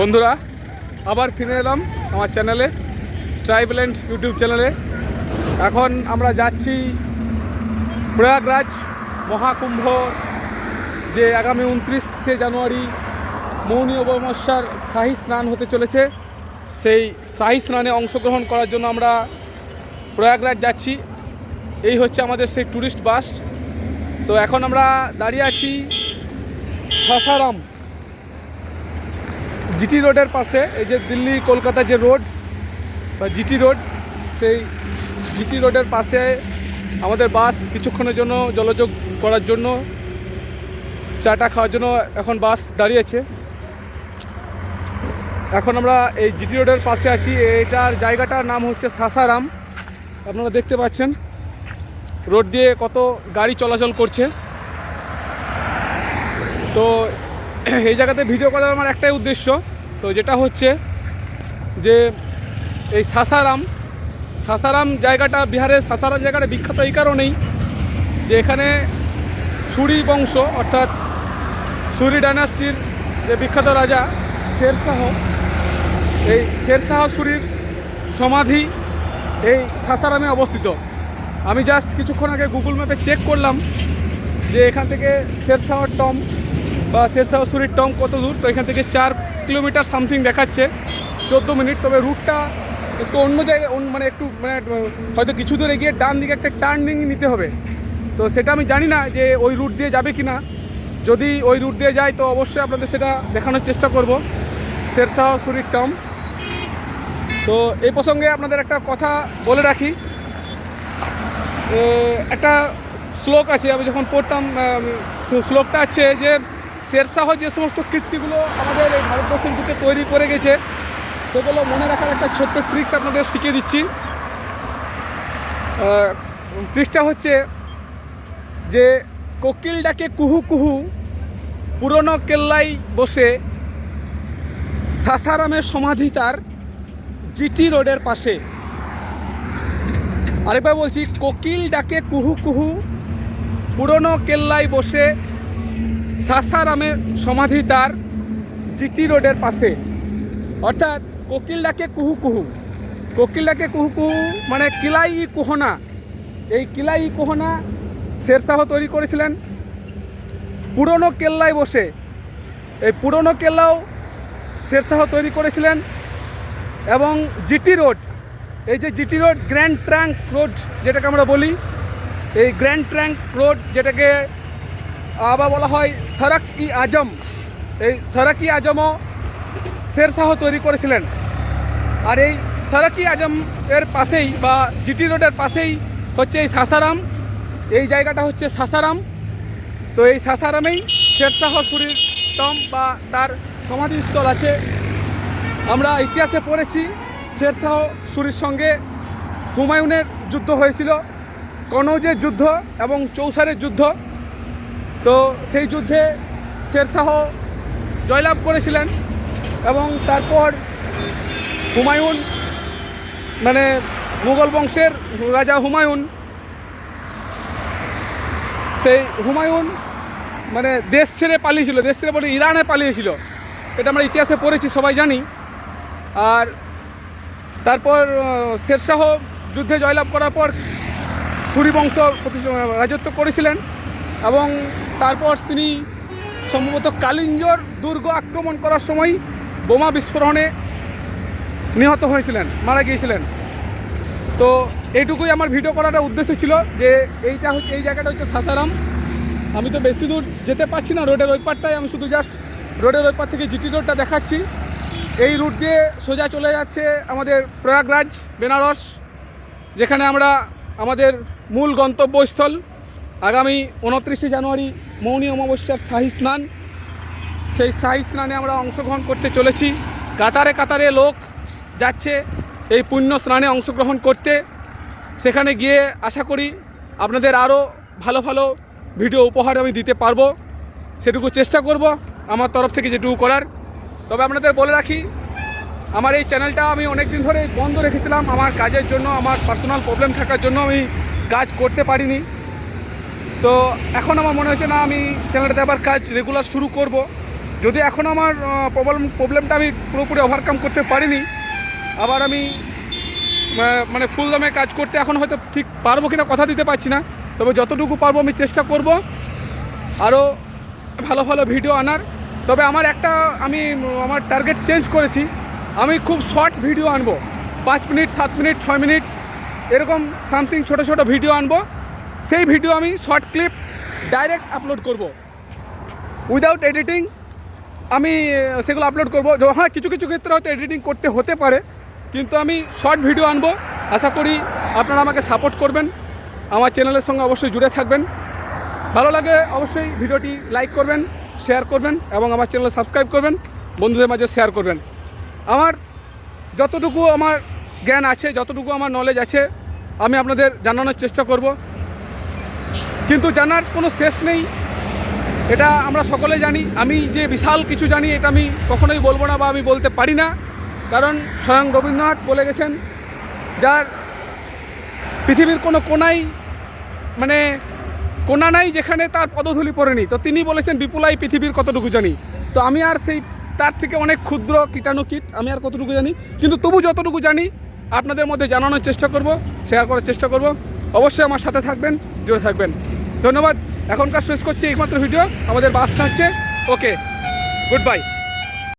বন্ধুরা, আবার ফিরে এলাম আমার চ্যানেলে ট্রাইবেল্যান্ড ইউটিউব চ্যানেলে। এখন আমরা যাচ্ছি প্রয়াগরাজ মহাকুম্ভ, যে আগামী উনত্রিশে জানুয়ারি মৌনী অবমস্যার শাহী স্নান হতে চলেছে। সেই শাহী স্নানে অংশগ্রহণ করার জন্য আমরা প্রয়াগরাজ যাচ্ছি। এই হচ্ছে আমাদের সেই ট্যুরিস্ট বাস তো এখন আমরা দাঁড়িয়ে আছি সাসারাম জিটি রোডের পাশে, এই যে দিল্লি কলকাতা যে রোড, বা জিটি রোড, সেই জিটি রোডের পাশে আমাদের বাস কিছুক্ষণের জন্য জলযোগ করার জন্য, চাটা খাওয়ার জন্য এখন বাস দাঁড়িয়েছে এখন আমরা এই জিটি রোডের পাশে আছি, এটার জায়গাটার নাম হচ্ছে সাসারাম, আপনারা দেখতে পাচ্ছেন। রোড দিয়ে কত গাড়ি চলাচল করছে। তো এই জায়গাতে ভিডিও করার আমার একটাই উদ্দেশ্য। তো যেটা হচ্ছে যে এই সাসারাম সাসারাম জায়গাটা, বিহারের সাসারাম জায়গাটা বিখ্যাত এই কারণেই যে এখানে সুরি বংশ, অর্থাৎ সুরি ডাইনাস্টির যে বিখ্যাত রাজা শেরশাহ, এই শেরশাহ সুরির সমাধি এই সাসারামে অবস্থিত। আমি জাস্ট কিছুক্ষণ আগে গুগল ম্যাপে চেক করলাম যে এখান থেকে শেরশাহ টম বা শেরশাহ সুরির টম কত দূর? তো এখান থেকে চার কিলোমিটার সামথিং দেখাচ্ছে। চোদ্দ মিনিট, তবে রুটটা একটু অন্য জায়গায় মানে একটু মানে হয়তো কিছু দূরে গিয়ে ডান দিকে একটা টার্নিং নিতে হবে। তো সেটা আমি জানি না যে ওই রুট দিয়ে যাবে কি না যদি ওই রুট দিয়ে যায়, তো অবশ্যই আপনাদের সেটা দেখানোর চেষ্টা করব। শেরশাহ সুরির টম তো এই প্রসঙ্গে আপনাদের একটা কথা বলে রাখি। একটা শ্লোক আছে, আমি যখন পড়তাম শ্লোকটা আছে যে শেরশাহ যে সমস্ত কীর্তিগুলো আমাদের এই ভারতবর্ষের বুকে তৈরি করে গেছে, সেগুলো মনে রাখার একটা ছোট্ট ট্রিক্স আপনাদের শিখিয়ে দিচ্ছি। ট্রিক্সটা হচ্ছে যে কোকিল ডাকে কুহু কুহু পুরনো কেল্লায় বসে সাসারামের সমাধি তার জিটি রোডের পাশে। আরেকবার বলছি কোকিল ডাকে কুহু কুহু পুরনো কেল্লায় বসে সাসারামে সমাধি তার জিটি রোডের পাশে। অর্থাৎ কোকিল ডাকে কুহু কুহু। কোকিল ডাকে কুহু কুহু মানে কিলাই কুহনা। এই কিলাই কুহনা শেরশাহ তৈরি করেছিলেন। পুরনো কেল্লায় বসে। এই পুরনো কেল্লাও শেরশাহ তৈরি করেছিলেন। এবং জিটি রোড, এই যে GT road grand trunk road যেটাকে আমরা বলি, এই গ্র্যান্ড ট্র্যাঙ্ক রোড যেটাকে আবার বলা হয় সড়ক ই আজম। এই সড়ক ই আজমও শেরশাহ তৈরি করেছিলেন। আর এই সড়ক ই আজম এর পাশেই বা জিটি রোডের পাশেই হচ্ছে এই সাসারাম। এই জায়গাটা হচ্ছে সাসারাম। তো এই সাসারামেই শেরশাহ সুরির টম বা তার সমাধিস্থল আছে। আমরা ইতিহাসে পড়েছি, শেরশাহ সুরির সঙ্গে হুমায়ুনের যুদ্ধ হয়েছিল। কনৌজের যুদ্ধ এবং চৌসারের যুদ্ধ। তো সেই যুদ্ধে শেরশাহ জয়লাভ করেছিলেন এবং তারপর হুমায়ুন মানে মুঘল বংশের রাজা হুমায়ুন, সেই হুমায়ুন মানে দেশ ছেড়ে পালিয়েছিল, দেশ ছেড়ে বলে ইরানে পালিয়েছিল। এটা আমরা ইতিহাসে পড়েছি, সবাই জানি। আর তারপর শেরশাহ যুদ্ধে জয়লাভ করার পর সূরিবংশ প্রতিষ্ঠা রাজত্ব করেছিলেন। এবং তারপর তিনি সম্ভবত কালিঞ্জর দুর্গ আক্রমণ করার সময় বোমা বিস্ফোরণে নিহত হয়েছিলেন, মারা গিয়েছিলেন। তো এইটুকুই আমার ভিডিও করাটা উদ্দেশ্য ছিল যে এইটা হচ্ছে, এই জায়গাটা হচ্ছে সাসারাম। আমি তো বেশি দূর যেতে পারছি না রোডের ওই পারটায় আমি শুধু জাস্ট রোডের ওই পার থেকে জিটি রোডটা দেখাচ্ছি। এই রুট দিয়ে সোজা চলে যাচ্ছে আমাদের প্রয়াগরাজ, বেনারস, যেখানে আমরা আমাদের মূল গন্তব্যস্থল। আগামী উনত্রিশে জানুয়ারি মৌনী অমাবস্যার শাহি স্নান। সেই শাহী স্নানে আমরা অংশগ্রহণ করতে চলেছি। কাতারে কাতারে লোক যাচ্ছে এই পুণ্য স্নানে অংশগ্রহণ করতে। সেখানে গিয়ে আশা করি আপনাদের আরও ভালো ভালো ভিডিও উপহার আমি দিতে পারব। সেটুকু চেষ্টা করব আমার তরফ থেকে যেটুকু করার। তবে আপনাদের বলে রাখি, আমার এই চ্যানেলটা আমি অনেক দিন ধরে বন্ধ রেখেছিলাম। আমার কাজের জন্য, আমার পার্সোনাল প্রবলেম থাকার জন্য আমি কাজ করতে পারিনি। তো এখন আমার মনে হচ্ছে না আমি চ্যানেলটাতে আবার কাজ রেগুলার শুরু করব। যদি এখন আমার প্রবলেম প্রবলেমটা আমি পুরোপুরি ওভারকাম করতে পারিনি, আবার আমি মানে ফুল দামে কাজ করতে এখন হয়তো ঠিক পারব কিনা কথা দিতে পারছি না। তবে যতটুকু পারব আমি চেষ্টা করব আরও ভালো ভালো ভিডিও আনার। তবে আমার একটা, আমি, আমার টার্গেট চেঞ্জ করেছি। আমি খুব শর্ট ভিডিও আনব। পাঁচ মিনিট, সাত মিনিট, ছয় মিনিট, এরকম সামথিং ছোটো ছোটো ভিডিও আনব। সেই ভিডিও আমি শর্ট ক্লিপ ডাইরেক্ট আপলোড করব। উইদাউট এডিটিং আমি সেগুলো আপলোড করব। হ্যাঁ কিছু কিছু ক্ষেত্রে হয়তো এডিটিং করতে হতে পারে, কিন্তু আমি শর্ট ভিডিও আনব। আশা করি আপনারা আমাকে সাপোর্ট করবেন। আমার চ্যানেলের সঙ্গে অবশ্যই জুড়ে থাকবেন। ভালো লাগে অবশ্যই ভিডিওটি লাইক করবেন শেয়ার করবেন, এবং আমার চ্যানেল সাবস্ক্রাইব করবেন, বন্ধুদের মাঝে শেয়ার করবেন। আমার যতটুকু আমার জ্ঞান আছে, যতটুকু আমার নলেজ আছে, আমি আপনাদের জানানোর চেষ্টা করব। কিন্তু জানার কোনো শেষ নেই। এটা আমরা সকলে জানি। আমি যে বিশাল কিছু জানি, এটা আমি কখনোই বলব না বা আমি বলতে পারি না। কারণ স্বয়ং রবীন্দ্রনাথ বলে গেছেন, যার পৃথিবীর কোনো কোনাই মানে কোনা নাই যেখানে তার পদধূলি পড়েনি। তো তিনি বলেছেন, বিপুলাই পৃথিবীর কতটুকু জানি। তো আমি আর সেই, তার থেকে অনেক ক্ষুদ্র কীটাণু কীট আমি আর কতটুকু জানি। কিন্তু তবু যতটুকু জানি, আপনাদের মধ্যে জানানোর চেষ্টা করব শেয়ার করার চেষ্টা করব। অবশ্যই আমার সাথে থাকবেন, জুড়ে থাকবেন। ধন্যবাদ। এখনকার শেষ করছি একমাত্র ভিডিও। আমাদের বাস ছাড়ছে। Okay good bye